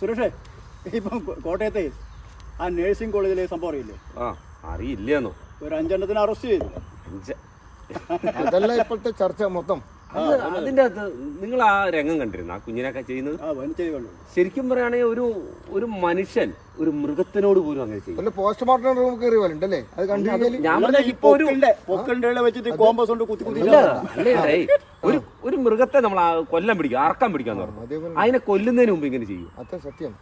സുരേഷേ ഇപ്പം കോട്ടയത്തെ ആ നേഴ്സിംഗ് കോളേജിലെ സംഭവം അറിയില്ലേ? ആ അറിയില്ലെന്നോ. ഒരു അഞ്ചെണ്ണത്തിന് അറസ്റ്റ് ചെയ്തു. അഞ്ച അതല്ല ഇപ്പോഴത്തെ ചർച്ച മൊത്തം. അതിന്റെ അകത്ത് നിങ്ങൾ ആ രംഗം കണ്ടിരുന്നു? ആ കുഞ്ഞിനൊക്കെ ചെയ്യുന്നത്? ശരിക്കും പറയുകയാണെങ്കിൽ ഒരു ഒരു മനുഷ്യൻ ഒരു മൃഗത്തിനോട് പോലും അങ്ങനെ ചെയ്യും പോസ്റ്റ്മോർട്ടം റൂം കയറി പോലുണ്ടല്ലേ അത് കണ്ടു കഴിഞ്ഞാൽ ഞാൻ ഇപ്പൊ ഒരു വെച്ചിട്ട് കോമ്പസ് കൊണ്ട് കുത്തി ഒരു ഒരു മൃഗത്തെ നമ്മൾ കൊല്ലം കൊല്ലാൻ പിടിക്കുക അറക്കാൻ പിടിക്കാന്ന് പറഞ്ഞു. അതിനെ കൊല്ലുന്നതിന് മുമ്പ് ഇങ്ങനെ ചെയ്യും. അത്ര സത്യം.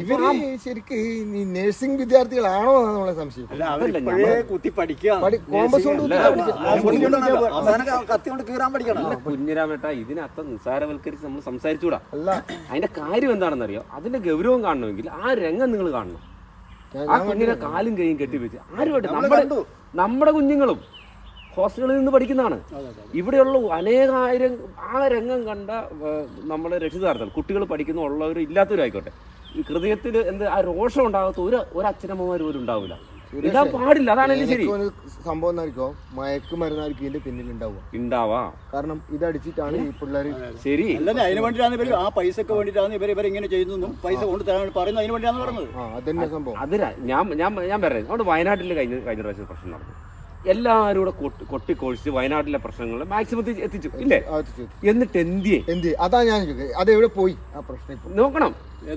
ഇവർ ശരിക്ക് ഈ നഴ്സിംഗ് വിദ്യാർത്ഥികളാണോ എന്നാണ് നമ്മളെ സംശയം. അല്ല അവരിപ്പോഴേ കുത്തി പഠിക്കുക പഠി- കോമ്പസ് കൊണ്ട് കുത്തി പഠിച്ച- ആ പൊടി കൊണ്ട് അവസാനം കത്തി കൊണ്ട് കീറാൻ പഠിക്കണം. അല്ല കുഞ്ഞിരാമേട്ട ഇതിനകത്ത് നിസ്സാരവൽക്കരിച്ച് നമ്മൾ സംസാരിച്ചൂടാ. അല്ല. അതിന്റെ കാര്യം എന്താണെന്നറിയോ? അതിന്റെ ഗൗരവം കാണണമെങ്കിൽ ആ രംഗം നിങ്ങൾ കാണണം. ആ കുഞ്ഞിനെ കാലും കൈയും കെട്ടിവെച്ച് ആരുമായിട്ട് നമ്മുടെ നമ്മുടെ കുഞ്ഞുങ്ങളും ഹോസ്റ്റലിൽ നിന്ന് പഠിക്കുന്നതാണ്. ഇവിടെയുള്ള അനേകായിരം ആ രംഗം കണ്ട നമ്മുടെ രക്ഷിതാർത്ഥം കുട്ടികൾ പഠിക്കുന്ന ഉള്ളവരും ഇല്ലാത്തവരും ആയിക്കോട്ടെ ഈ ഹൃദയത്തിൽ എന്ത് ആ രോഷം ഉണ്ടാകാത്ത ഒരു ഒരു അച്ഛനമ്മമാർ പോലും ഉണ്ടാവില്ല. ഇതാ പാടില്ല അതാണ് എന്റെ ശരി. ഒരു സംഭവം എന്നായിരിക്കോ മയക്ക് മരുന്നായിരിക്കും ഇതിന്റെ പിന്നിൽ ഉണ്ടാവുക. ഉണ്ടാവാ. കാരണം ഇതടിച്ചിട്ടാണ് ഈ പിള്ളേര് ശരി. അല്ലാതെ അതിന് വേണ്ടിയിട്ടാണ് ഇവർ ആ പൈസക്ക് വേണ്ടിയിട്ടാണ് ഇവർ ഇവർ ഇങ്ങനെ ചെയ്യുന്നതും പൈസ കൊണ്ട് തരാൻ പറയുന്നത് അതിന് വേണ്ടിയാണ് പറഞ്ഞത് ആ അതന്നെ സംഭവം. അതിനാ ഞാൻ ഞാൻ ഞാൻ പറയാം അവിടെ വയനാട്ടിൽ കഴിഞ്ഞ കഴിഞ്ഞ പ്രാവശ്യം പ്രശ്നം നടന്നു. എല്ലാവരും കൂടെ കൊട്ടി കൊട്ടിക്കൊഴിച്ച് വയനാട്ടിലെ പ്രശ്നങ്ങൾ മാക്സിമത്തിൽ എത്തിച്ചു ഇല്ലേ? ആ, അത് ശരി. എന്നിട്ട് എന്തിയെ എന്ത് അതാ ഞാൻ ചോദിക്കുന്നത് അത് എവിടെ പോയി? ആ പ്രശ്നം ഇപ്പൊ. നോക്കണം.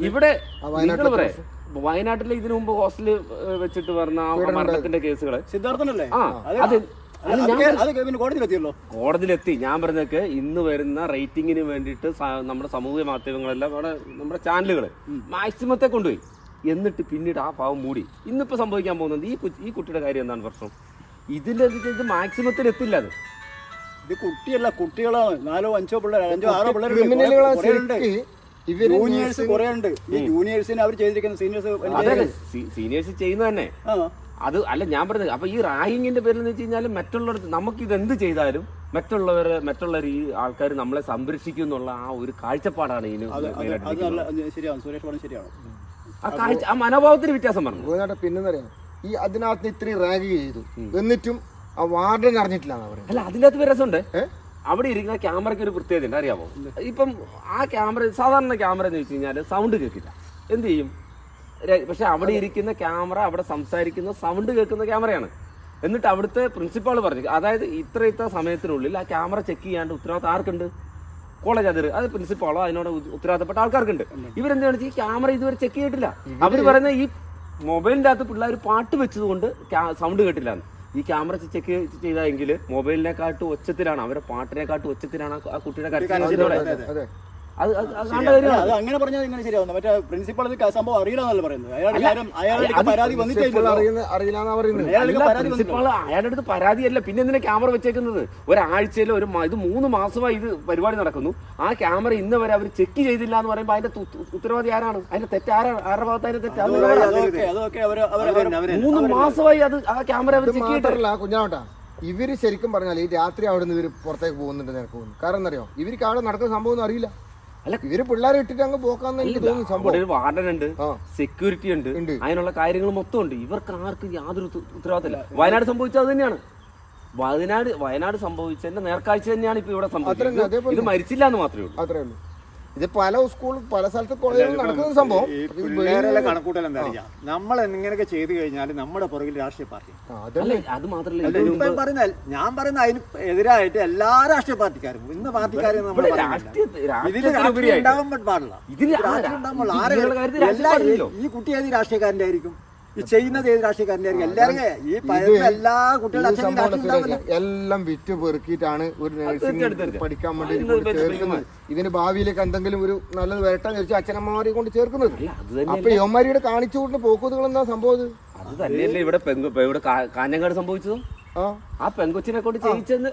ഇവിടെ വയനാട്ടിലെ നിങ്ങൾ പറയാം. വയനാട്ടിലെ ഇതിനു മുമ്പ് ഹോസ്റ്റലിൽ വെച്ചിട്ട് പറഞ്ഞ ആ മരണത്തിന്റെ കേസുകൾ. സിദ്ധാർത്ഥനല്ലേ? ആ അത് കോടതിയിലെത്തി. ഞാൻ പറഞ്ഞൊക്കെ ഇന്ന് വരുന്ന റേറ്റിംഗിന് വേണ്ടിട്ട് നമ്മുടെ സമൂഹ മാധ്യമങ്ങളെല്ലാം നമ്മുടെ നമ്മുടെ ചാനലുകൾ മാക്സിമത്തെ കൊണ്ടുപോയി. എന്നിട്ട് പിന്നീട് ആ ഭാവം മൂടി. ഇന്നിപ്പോ സംഭവിക്കാൻ പോകുന്നത് ഈ ഈ കുട്ടിയുടെ കാര്യം എന്താണ് പ്രശ്നം? ഇതിന്റെ ഇത് മാക്സിമത്തിൽ എത്തില്ല അത്. ഇത് കുട്ടിയല്ല കുട്ടികളാണ് നാലോ അഞ്ചോ പിള്ളേർ അഞ്ചോ ആറോ പിള്ളേർ ജൂനിയേഴ്സ് കുറെ ഉണ്ട്. ഈ ജൂനിയേഴ്സിന് അവർ ചെയ്തിരിക്കുന്ന സീനിയേഴ്സ് ചെയ്യുന്ന സീനിയേഴ്സ് ചെയ്യുന്ന തന്നെ. ആ. അത് അല്ല ഞാൻ പറഞ്ഞത് അപ്പൊ ഈ റാഗിങ്ങിന്റെ പേരിൽ എന്ന് വെച്ച് കഴിഞ്ഞാൽ മറ്റുള്ളവർക്ക് നമുക്ക് ഇത് എന്ത് ചെയ്താലും മറ്റുള്ളവരെ മറ്റുള്ള ഈ ആൾക്കാർ നമ്മളെ സംരക്ഷിക്കും എന്നുള്ള ആ ഒരു കാഴ്ചപ്പാടാണ് ഇതിന് ശരിയാണ്. സുരേഷ് പറഞ്ഞത് ശരിയാണ്. ആ കാഴ്ച ആ മനോഭാവത്തിന് വ്യത്യാസം പറഞ്ഞു. പിന്നെ പിന്നെന്നറിയാം ഈ അതിനകത്ത് ഇത്രയും റാഗ് ചെയ്തു. എന്നിട്ടും ആ വാർഡൻ അറിഞ്ഞിട്ടില്ല അല്ല അതിന്റെ അകത്ത് രസമുണ്ട്? അവിടെ ഇരിക്കുന്ന ക്യാമറയ്ക്ക് ഒരു പ്രത്യേകത ഉണ്ട് അറിയാമോ ഇപ്പം ആ ക്യാമറ സാധാരണ ക്യാമറ എന്ന് വെച്ച് കഴിഞ്ഞാൽ സൗണ്ട് കേൾക്കില്ല. എന്ത് ചെയ്യും? പക്ഷെ അവിടെ ഇരിക്കുന്ന ക്യാമറ അവിടെ സംസാരിക്കുന്ന സൗണ്ട് കേൾക്കുന്ന ക്യാമറയാണ്. എന്നിട്ട് അവിടുത്തെ പ്രിൻസിപ്പാൾ പറഞ്ഞു അതായത് ഇത്ര ഇത്ര സമയത്തിനുള്ളിൽ ആ ക്യാമറ ചെക്ക് ചെയ്യാണ്ട് ഉത്തരവാദിത്തം ആർക്കുണ്ട്? കോളേജ് അതിർ അത് പ്രിൻസിപ്പാളോ അതിനോട് ഉത്തരവാദിത്തപ്പെട്ട ആൾക്കാർക്കുണ്ട്. ഇവരെന്താ വെച്ചാൽ ഈ ക്യാമറ ഇതുവരെ ചെക്ക് ചെയ്തിട്ടില്ല. അവർ പറയുന്ന ഈ മൊബൈലിന്റെ അകത്ത് പിള്ളേർ പാട്ട് വെച്ചതുകൊണ്ട് സൗണ്ട് കേട്ടില്ല ഈ ക്യാമറ ചെക്ക് ചെയ്തെങ്കിൽ മൊബൈലിനെക്കാട്ടും ഒച്ചത്തിലാണ്. അവരുടെ പാട്ടിനെക്കാട്ടും ഒച്ചത്തിലാണ് ആ- ആ കുട്ടിയുടെ കരച്ചിലോടെ അതെ അങ്ങനെ പറഞ്ഞാൽ ഇങ്ങനെ ശരിയാവുന്നു? മറ്റേ പ്രിൻസിപ്പൾ ഇത് സംഭവം അറിയില്ലെന്നല്ല പറയുന്നത്. അയാളുടെ പരാതി അയാളുടെ അടുത്ത് പരാതിയല്ല പിന്നെ എന്തിനാ ക്യാമറ വെച്ചേക്കുന്നത്? ഒരാഴ്ചയിൽ ഒരു ഇത് മൂന്ന് മാസമായി ഇത് പരിപാടി നടക്കുന്നു. ആ ക്യാമറ ഇന്ന് വരെ അവർ ചെക്ക് ചെയ്തില്ല എന്ന് പറയുമ്പോൾ അതിന്റെ ഉത്തരവാദി ആരാണ്? അതിന്റെ തെറ്റ് ആരാണ്? ആരുടെ ഭാഗത്ത് അതിന്റെ തെറ്റ് മൂന്ന് മാസമായി അത് ആ ക്യാമറ അവർ ചെക്ക് ചെയ്തിട്ടില്ല. കുഞ്ഞാട്ടാ കുഞ്ഞാവട്ടാ. ഇവർ ശരിക്കും പറഞ്ഞാൽ ഈ രാത്രി അവിടെ നിന്ന് ഇവർ പുറത്തേക്ക് പോകുന്നുണ്ട് നിനക്ക് പോകുന്നു കാരണം എന്തറിയോ ഇവർക്ക് അവിടെ നടക്കുന്ന സംഭവം ഒന്നും അറിയില്ല. അല്ല, ഇവർ പിള്ളേരെ ഇട്ടിട്ട് അങ്ങ് പോക്കാന്ന് എനിക്ക് തോന്നുന്നു സംഭവം. ഒരു വാർഡൻ ഉണ്ട് സെക്യൂരിറ്റി ഉണ്ട്. അതിനുള്ള കാര്യങ്ങൾ മൊത്തം ഉണ്ട് ഇവർക്ക് ആർക്കും യാതൊരു ഉത്ത- ഉത്തരവാദിത്തമില്ല. വയനാട് സംഭവിച്ചത് അത് തന്നെയാണ്. വയനാട് വയനാട് സംഭവിച്ചതിന്റെ നേർക്കാഴ്ച തന്നെയാണ് ഇപ്പൊ ഇവിടെ സംഭവിച്ചത്. ഇത് മരിച്ചില്ല എന്ന് മാത്രമേ ഉള്ളൂ. അത്രേ ഉള്ളൂ. ഇത് പല സ്കൂൾ പല സ്ഥലത്ത് കോളേജിലും നടക്കുന്ന സംഭവം. കണക്കൂട്ടൽ എന്താ അറിയാം നമ്മൾ ഇങ്ങനെയൊക്കെ ചെയ്തു കഴിഞ്ഞാൽ നമ്മുടെ പുറകിൽ രാഷ്ട്രീയ പാർട്ടി. അത് മാത്രമല്ല പറഞ്ഞാൽ ഞാൻ പറയുന്ന അതിന് എതിരായിട്ട് എല്ലാ രാഷ്ട്രീയ പാർട്ടിക്കാരും ഇന്ന് പാർട്ടിക്കാരും നമ്മൾ ഉണ്ടാകാൻ പാടില്ല. ഈ കുട്ടി ഏത് രാഷ്ട്രീയക്കാരന്റെ ആയിരിക്കും. ഈ ചെയ്യുന്നത് ഏത് എല്ലാവരും ഈ എല്ലാ കുട്ടികളുടെ ഇത് അച്ഛനും രാഷ്ട്രീയം ഉണ്ടാവില്ല എല്ലാം വിറ്റ് പെറുക്കിയിട്ടാണ് ഒരു നഴ്സിംഗ് പഠിക്കാൻ വേണ്ടി ചേർക്കുന്നത്. ഇതിന് ഭാവിയിലേക്ക് എന്തെങ്കിലും ഒരു നല്ലത് വരട്ടാന്ന് വെച്ചാൽ അച്ഛനമ്മമാരെ കൊണ്ട് ചേർക്കുന്നത്. അപ്പൊ യോമാരിയുടെ കാണിച്ചു കൂടുന്ന പോക്കുകൾ എന്താ സംഭവം അത്? തന്നെയല്ലേ ഇവിടെ ഇവിടെ കാഞ്ഞങ്ങാട് സംഭവിച്ചതും? ആ. പെങ്കൊച്ചിനെ കൊണ്ട് ചെയ്യിച്ചെന്ന്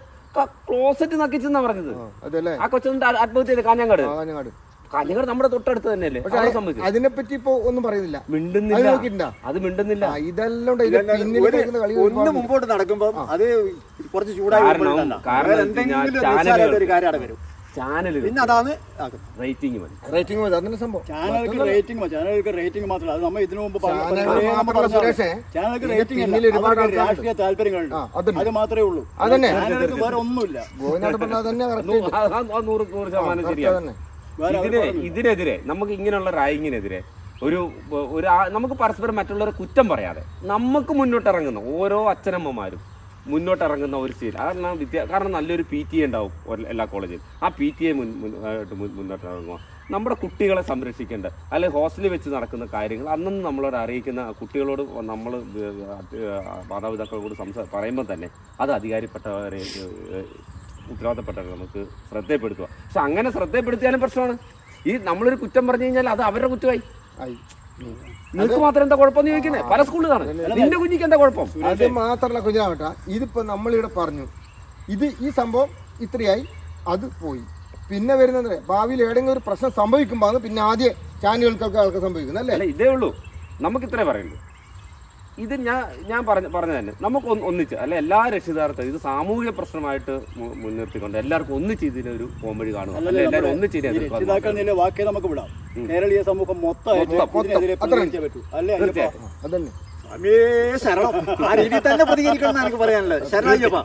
ക്ലോസറ്റ് നക്കിച്ചെന്നാ പറഞ്ഞത്. ആ, അതല്ലേ? ആ കൊച്ചു ആത്മഹത്യ കാഞ്ഞങ്ങാട്. കാഞ്ഞങ്ങാട്. കാഞ്ഞങ്ങാട് നമ്മുടെ തൊട്ടടുത്ത് തന്നെയല്ലേ? അവിടെ സംഭവിച്ചത് അതിനെപ്പറ്റി ഇപ്പൊ ഒന്നും പറയുന്നില്ല. അത് മിണ്ടുന്നില്ല നോക്കിയിട്ടുണ്ടാ അത് മിണ്ടുന്നില്ല. ആ, ഇതെല്ലാം ഉണ്ട്. ഇതിന്റെ പിന്നിൽ കളി ഒന്ന് മുമ്പോട്ട് നടക്കുമ്പോൾ അത് കുറച്ച് ചൂടായി കാരണം-. കാരണം വേറെ എന്തെങ്കിലും നിസ്സാരമായിട്ട് ഒരു കാര്യം അവിടെ വരും. ചാനലുകൾ പിന്നെ അതാണ് റേറ്റിംഗ് മതി. റേറ്റിംഗ് മതി. അതിന്റെ സംഭവം. ചാനലുകൾക്ക് റേറ്റിംഗ് ചാനലുകൾക്ക് റേറ്റിംഗ് മാത്രമല്ല. അത് നമ്മൾ ഇതിനു മുമ്പ് പറഞ്ഞ- നമ്മൾ മാത്രമല്ല. സുരേഷേ, ചാനലുകൾക്ക് റേറ്റിംഗ് പിന്നിൽ ഒരുപാട് അവർക്ക് ആൾക്കാരുണ്ട്. രാഷ്ട്രീയ താല്പര്യങ്ങളുണ്ട്. ആ, അതുണ്ട്. അത് മാത്രമേ ഉള്ളൂ. അതന്നെ. ചാനലുകൾക്ക് വേറെ ഒന്നുമില്ല. നൂ- ആ- ആ- നൂറ് നൂറ് ശതമാനം ശരിയാണ് തന്നെ വേറെ അവർ ഇതിന് ഇതിനെതിരെ നമുക്ക് ഇങ്ങനെയുള്ള റായിങ്ങിനെതിരെ ഒരു ഒരു നമുക്ക് പരസ്പരം മറ്റുള്ളവരെ കുറ്റം പറയാതെ നമുക്ക് മുന്നോട്ടിറങ്ങുന്ന ഓരോ അച്ഛനമ്മമാരും മുന്നോട്ടിറങ്ങുന്ന ഒരു സീൻ കാരണം വിദ്യ കാരണം നല്ലൊരു പി ടി എ ഉണ്ടാവും എല്ലാ കോളേജിലും ആ പി ടി എ മുൻ മുന്നോട്ട് മുന്നോട്ടിറങ്ങുക നമ്മുടെ കുട്ടികളെ സംരക്ഷിക്കേണ്ട അല്ലെങ്കിൽ ഹോസ്റ്റലിൽ വെച്ച് നടക്കുന്ന കാര്യങ്ങൾ അന്നും നമ്മളോട് അറിയിക്കുന്ന കുട്ടികളോട് നമ്മൾ മാതാപിതാക്കളോട് സംസാ പറയുമ്പോൾ തന്നെ അത് അധികാരിപ്പെട്ടവരെ ഏഹ്, ഉത്തരവാദപ്പെട്ടവരെ നമുക്ക് ശ്രദ്ധയപ്പെടുത്തുക പക്ഷെ അങ്ങനെ ശ്രദ്ധയപ്പെടുത്തിയാലും പ്രശ്നമാണ്. ഈ നമ്മളൊരു കുറ്റം പറഞ്ഞു കഴിഞ്ഞാൽ അത് അവരുടെ കുറ്റമായി. ആയി. നിങ്ങൾക്ക് മാത്രം എന്താ കുഴപ്പമെന്ന് ചോദിക്കുന്നത്? പല സ്കൂളിലാണ് നിന്റെ കുഞ്ഞിക്ക് എന്താ കുഴപ്പം? അത് മാത്രമല്ല കുഞ്ഞാവട്ടെ ഇതിപ്പോ നമ്മളിവിടെ പറഞ്ഞു. ഇത് ഈ സംഭവം ഇത്രയായി അത് പോയി. പിന്നെ വരുന്നത് ഭാവിയിൽ ഏതെങ്കിലും ഒരു പ്രശ്നം സംഭവിക്കുമ്പോൾ പിന്നെ ആദ്യ ചാനലുകൾക്കൊക്കെ ആൾക്ക് സംഭവിക്കുന്നത് അല്ലേ? അല്ല ഇതേ ഉള്ളൂ. നമുക്ക് ഇത്രേ പറയുള്ളൂ. ഇത് ഞാൻ ഞാൻ പറഞ്ഞ പറഞ്ഞു തന്നെ നമുക്ക് ഒന്ന് ഒന്നിച്ച് അല്ല എല്ലാ രക്ഷിതാർത്ഥം ഇത് സാമൂഹിക പ്രശ്നമായിട്ട് മുൻനിർത്തിക്കൊണ്ട് എല്ലാവർക്കും ഒന്നിച്ച് ഇതിനൊരു പോംവഴി കാണുക. അല്ല എല്ലാവരും ഒന്നിച്ച് വാക്കേ നമുക്ക് വിടാം. കേരളീയ സമൂഹം മൊത്തമായിട്ട് മൊത്തം, ആ രീതിയിൽ തന്നെ പ്രതികരിക്കണം എന്നാണ് എനിക്ക് പറയാനുള്ളത്. ശരണം